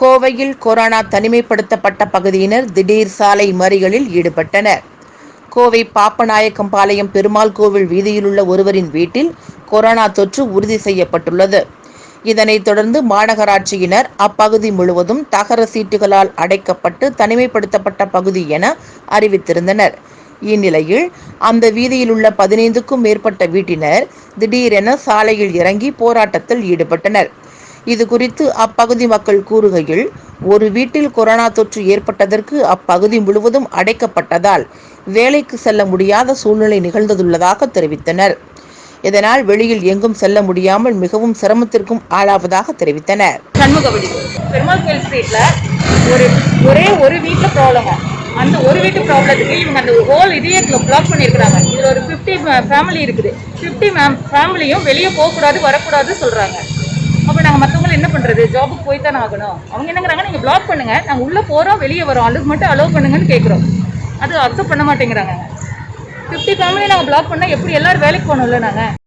கோவையில் கொரோனா தனிமைப்படுத்தப்பட்ட பகுதியினர் திடீர் சாலை மறியலில் ஈடுபட்டனர். கோவை பாப்பநாயக்கம்பாளையம் பெருமாள் கோவில் வீதியிலுள்ள ஒருவரின் வீட்டில் கொரோனா தொற்று உறுதி செய்யப்பட்டுள்ளது. இதனைத் தொடர்ந்து மாநகராட்சியினர் அப்பகுதி முழுவதும் தகர சீட்டுகளால் அடைக்கப்பட்டு தனிமைப்படுத்தப்பட்ட பகுதி என அறிவித்திருந்தனர். இந்நிலையில் அந்த வீதியில் உள்ள பதினைந்துக்கும் மேற்பட்ட வீட்டினர் திடீரென சாலையில் இறங்கி போராட்டத்தில் ஈடுபட்டனர். இது குறித்து அப்பகுதி மக்கள் கூறுகையில் ஒரு வீட்டில் கொரோனா தொற்று ஏற்பட்டதற்கு அப்பகுதி முழுவதும் அடைக்கப்பட்டதால் வேலைக்கு செல்ல முடியாத சூழ்நிலை நிகழ்ந்துள்ளதாக தெரிவித்தனர். இதனால் வெளியில் எங்கும் செல்ல முடியாமல் மிகவும் சிரமத்திற்கும் ஆளாவதாக தெரிவித்தனர். பெருமாள் கோயில் ஸ்ட்ரீட்ல ஒரு ஒரே ஒரு வீட்டில் ப்ராப்ளங்க அந்த ஒரு வீட்டு ப்ராப்ளத்துக்கு இவங்க அந்த ஹோல் இதையே பிளாக் பண்ணியிருக்கிறாங்க இதில் ஒரு ஃபிஃப்டி ஃபேமிலி இருக்குது. ஃபிஃப்டி ஃபேமிலியும் வெளியே போகக்கூடாது வரக்கூடாது சொல்கிறாங்க அப்போ நாங்கள் மற்றவங்களை என்ன பண்ணுறது ஜாபுக்கு போய் தானே ஆகணும். அவங்க என்னங்கிறாங்க? நீங்கள் பிளாக் பண்ணுங்கள் நாங்கள் உள்ளே போகிறோம் வெளியே வரோம். அதுக்கு மட்டும் அலோவ் பண்ணுங்கன்னு கேட்குறோம் அது அக்செப்ட் பண்ண மாட்டேங்கிறாங்க. ஃபிஃப்டி ஃபேமிலி நாங்கள் பிளாக் பண்ணால் எப்படி எல்லோரும் வேலைக்கு போகணும்ல நாங்கள்